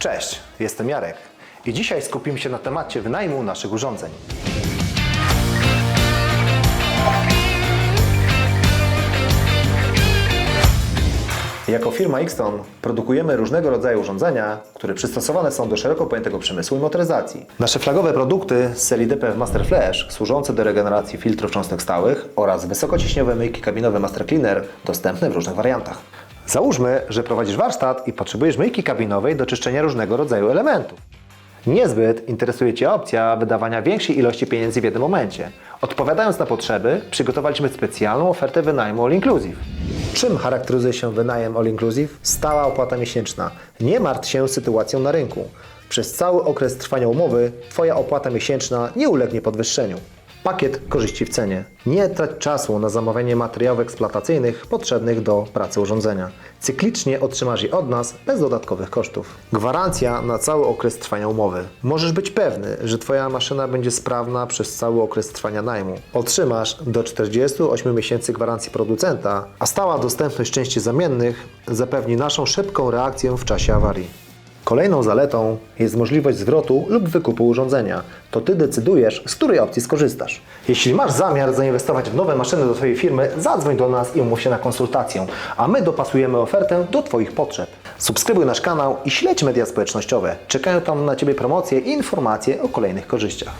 Cześć, jestem Jarek i dzisiaj skupimy się na temacie wynajmu naszych urządzeń. Jako firma Xton produkujemy różnego rodzaju urządzenia, które przystosowane są do szeroko pojętego przemysłu i motoryzacji. Nasze flagowe produkty z serii DPF Master Flash, służące do regeneracji filtrów cząstek stałych oraz wysokociśniowe myjki kabinowe Master Cleaner, dostępne w różnych wariantach. Załóżmy, że prowadzisz warsztat i potrzebujesz myjki kabinowej do czyszczenia różnego rodzaju elementów. Niezbyt interesuje Cię opcja wydawania większej ilości pieniędzy w jednym momencie. Odpowiadając na potrzeby, przygotowaliśmy specjalną ofertę wynajmu All Inclusive. Czym charakteryzuje się wynajem All Inclusive? Stała opłata miesięczna. Nie martw się sytuacją na rynku. Przez cały okres trwania umowy Twoja opłata miesięczna nie ulegnie podwyższeniu. Pakiet korzyści w cenie. Nie trać czasu na zamawianie materiałów eksploatacyjnych potrzebnych do pracy urządzenia. Cyklicznie otrzymasz je od nas bez dodatkowych kosztów. Gwarancja na cały okres trwania umowy. Możesz być pewny, że Twoja maszyna będzie sprawna przez cały okres trwania najmu. Otrzymasz do 48 miesięcy gwarancji producenta, a stała dostępność części zamiennych zapewni naszą szybką reakcję w czasie awarii. Kolejną zaletą jest możliwość zwrotu lub wykupu urządzenia. To Ty decydujesz, z której opcji skorzystasz. Jeśli masz zamiar zainwestować w nowe maszyny do Twojej firmy, zadzwoń do nas i umów się na konsultację, a my dopasujemy ofertę do Twoich potrzeb. Subskrybuj nasz kanał i śledź media społecznościowe. Czekają tam na Ciebie promocje i informacje o kolejnych korzyściach.